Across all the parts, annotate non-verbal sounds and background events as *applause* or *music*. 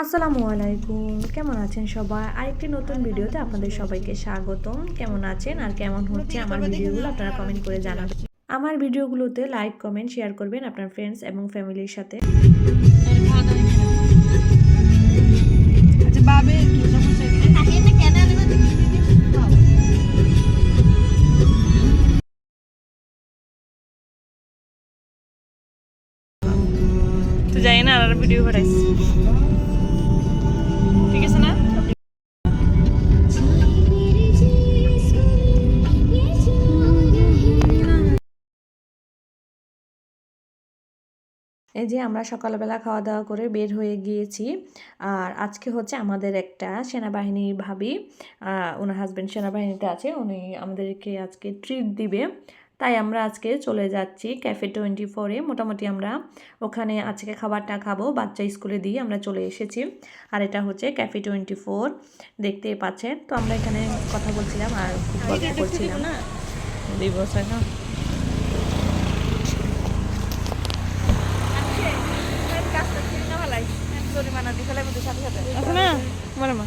আসসালামু আলাইকুম কেমন আছেন সবাই? আরেকটি নতুন ভিডিওতে আপনাদের সবাইকে স্বাগতম। কেমন আছেন আর কেমন হচ্ছে আমার ভিডিওগুলো আপনারা কমেন্ট করে জানাবেন। আমার ভিডিওগুলোতে লাইক কমেন্ট শেয়ার করবেন আপনার ফ্রেন্ডস এবং ফ্যামিলির সাথে। আচ্ছা তো যাই না আর ভিডিও বানাইছি। এই যে আমরা সকালবেলা খাওয়া দাওয়া করে বের হয়ে গিয়েছি, আর আজকে হচ্ছে আমাদের একটা সেনাবাহিনীর ভাবি ওনার হাজব্যান্ড সেনাবাহিনীতে আছে, উনি আমাদেরকে আজকে ট্রিট দিবে। তাই আমরা আজকে চলে যাচ্ছি ক্যাফে টোয়েন্টি ফোরে মোটামুটি আমরা ওখানে আজকে খাবারটা খাব বাচ্চা স্কুলে দিয়ে আমরা চলে এসেছি। আর এটা হচ্ছে ক্যাফে টোয়েন্টি ফোর দেখতে পাচ্ছেন। তো আমরা এখানে কথা বলছিলাম আর খুব গল্প করছিলাম না? দুই বছর না আছে না মরে মা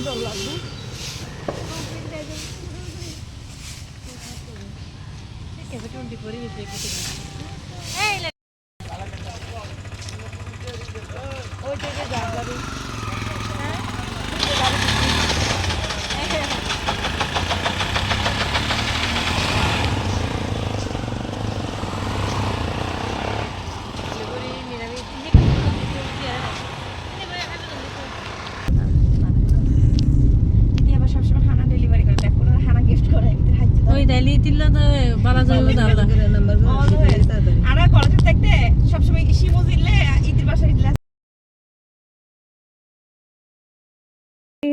ওই ডাইলি দিলে তো বালা যাবে আর কলেজে থাকতে সবসময় শিমু দিলে ঈদের বাসায়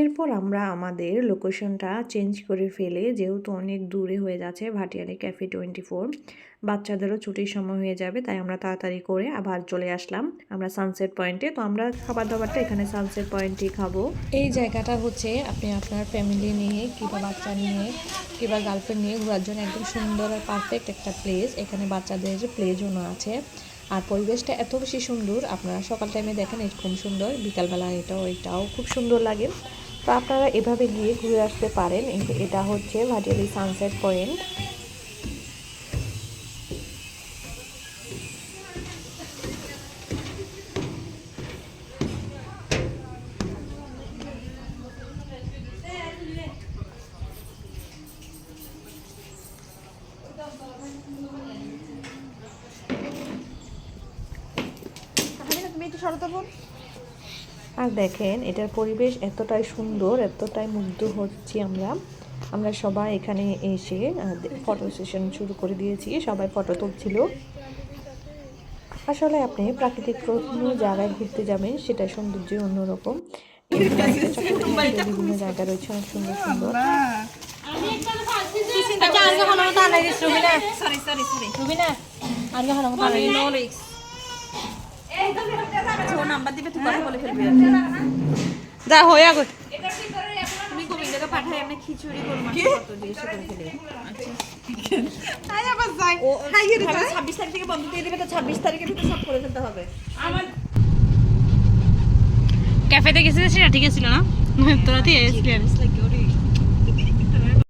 এরপর আমরা আমাদের লোকেশনটা চেঞ্জ করে ফেলে, যেহেতু অনেক দূরে হয়ে যাচ্ছে ভাটিয়ালি ক্যাফে টোয়েন্টি ফোর বাচ্চাদেরও ছুটির সময় হয়ে যাবে, তাই আমরা তাড়াতাড়ি করে আবার চলে আসলাম। আমরা সানসেট পয়েন্টে তো আমরা খাবার দাবারটা এখানে সানসেট পয়েন্টেই খাব। এই জায়গাটা হচ্ছে আপনি আপনার ফ্যামিলি নিয়ে কিংবা বাচ্চা নিয়ে কিংবা গার্লফ্রেন্ড নিয়ে ঘোরার জন্য একদম সুন্দর আর পারফেক্ট একটা প্লেস এখানে বাচ্চাদের প্লে জোনও আছে। আর পরিবেশটা এত বেশি সুন্দর, আপনারা সকাল টাইমে দেখেন এরকম সুন্দর, বিকালবেলা এটাও এটাও খুব সুন্দর লাগে। তো আপনারা এভাবে গিয়ে ঘুরে আসতে পারেন। এটা হচ্ছে ভাটিয়ালি সানসেট পয়েন্ট তুমি একটু সরতা বোন আর দেখেন এটার পরিবেশ এতটাই সুন্দর এতটাই মুগ্ধ হচ্ছি আমরা। আমরা সবাই এখানে এসে ফটো সেশন শুরু করে দিয়েছি সবাই ফটো তুলছিল। আসলে আপনি প্রাকৃতিক কোনো জায়গায় ঘুরতে যাবেন সেটা সৌন্দর্য অন্যরকম। *laughs* বিভিন্ন জায়গা রয়েছে অনেক সুন্দর সুন্দর। সরি সরি সরি ও নাম্বার দিবে তুই কথা বলে ফেলবি। যা হয়ে আগে। তুমি গোবিন্দকে পাঠাই আমরা খিচুড়ি করব মাংস কত দিয়ে এসে করে ফেলে। ও ছাব্বিশ তারিখ থেকে বন্ধ দিয়ে দিবে তো ছাব্বিশ তারিখের ভিতরে সব করে ফেলতে হবে। ক্যাফেতে গেছিস সেটা ঠিক ছিল না? তোরা এসেছিলি।